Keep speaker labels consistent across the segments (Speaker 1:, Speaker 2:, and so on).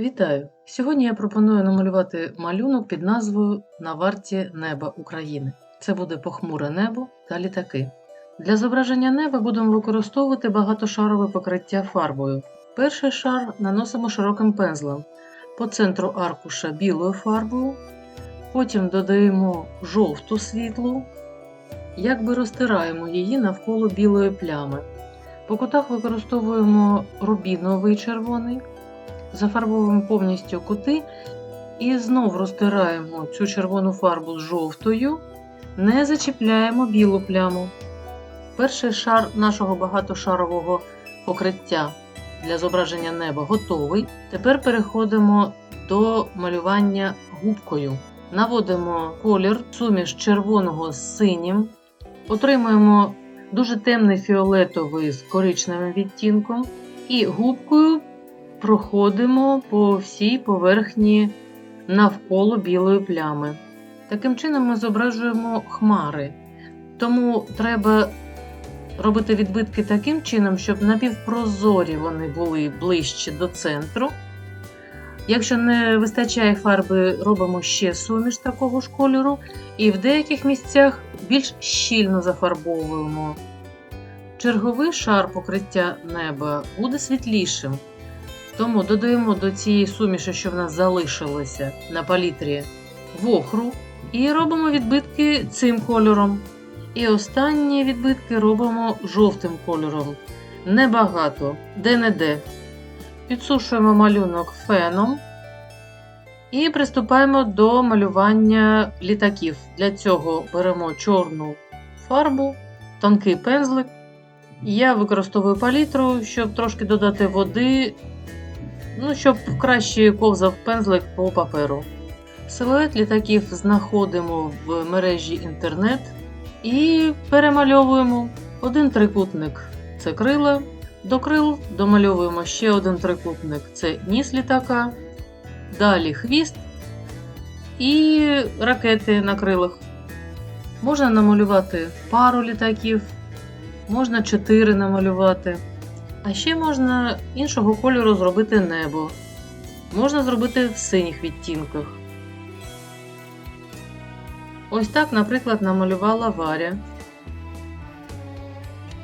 Speaker 1: Вітаю! Сьогодні я пропоную намалювати малюнок під назвою На варті неба України. Це буде похмуре небо та літаки. Для зображення неба будемо використовувати багатошарове покриття фарбою. Перший шар наносимо широким пензлем по центру аркуша білою фарбою, потім додаємо жовту світлу, якби розтираємо її навколо білої плями. По кутах використовуємо рубіновий червоний, зафарбовуємо повністю кути і знов розтираємо цю червону фарбу з жовтою, не зачіпляємо білу пляму. Перший шар нашого багатошарового покриття для зображення неба готовий. Тепер переходимо до малювання губкою. Наводимо колір суміш червоного з синім, отримуємо дуже темний фіолетовий з коричневим відтінком, і губкою проходимо по всій поверхні навколо білої плями. Таким чином ми зображуємо хмари. Тому треба робити відбитки таким чином, щоб напівпрозорі вони були ближче до центру. Якщо не вистачає фарби, робимо ще суміш такого ж кольору, і в деяких місцях більш щільно зафарбовуємо. Черговий шар покриття неба буде світлішим. Тому додаємо до цієї суміші, що в нас залишилося на палітрі вохру, і робимо відбитки цим кольором. І останні відбитки робимо жовтим кольором. Небагато, де-не-де. Підсушуємо малюнок феном і приступаємо до малювання літаків. Для цього беремо чорну фарбу, тонкий пензлик. Я використовую палітру, щоб трошки додати води, ну, щоб краще ковзав пензлик по паперу. Силует літаків знаходимо в мережі інтернет і перемальовуємо один трикутник це крила. До крил домальовуємо ще один трикутник це ніс літака, далі хвіст і ракети на крилах. Можна намалювати пару літаків, можна чотири намалювати. А ще можна іншого кольору зробити небо. Можна зробити в синіх відтінках. Ось так, наприклад, намалювала Варя.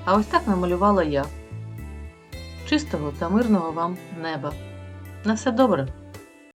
Speaker 1: А ось так намалювала я. Чистого та мирного вам неба. На все добре!